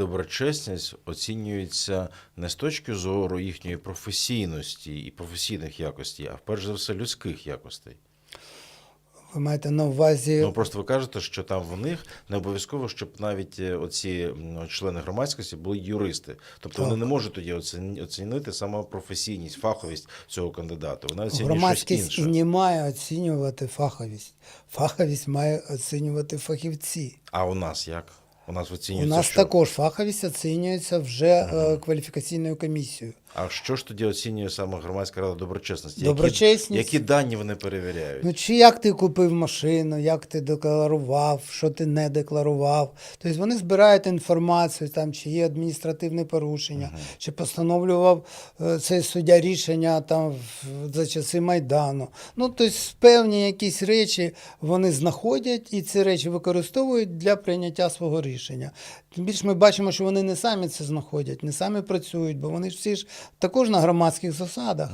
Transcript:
доброчесність оцінюється не з точки зору їхньої професійності і професійних якостей, а перш за все людських якостей. Ви маєте на увазі Ну просто ви кажете, що там в них не обов'язково, щоб навіть е, оці члени громадськості були юристи. Тобто вони не можуть тоді оцінити саме професійність, фаховість цього кандидата. Вони оцінюють щось громадськість і інше. не має оцінювати фаховість. Фаховість має оцінювати фахівці. А у нас як? У нас У нас що? також фаховість оцінюється вже е, кваліфікаційною комісією. А що ж тоді оцінює саме громадська рада доброчесності? Доброчесність? Які, які дані вони перевіряють? Ну, чи як ти купив машину, як ти декларував, що ти не декларував. Тобто вони збирають інформацію, там, чи є адміністративне порушення, чи постановлював е, цей суддя рішення там, за часи Майдану. Ну, тобто певні якісь речі вони знаходять і ці речі використовують для прийняття свого рішення. Тим більше ми бачимо, що вони не самі це знаходять, не самі працюють, бо вони ж всі ж також на громадських засадах.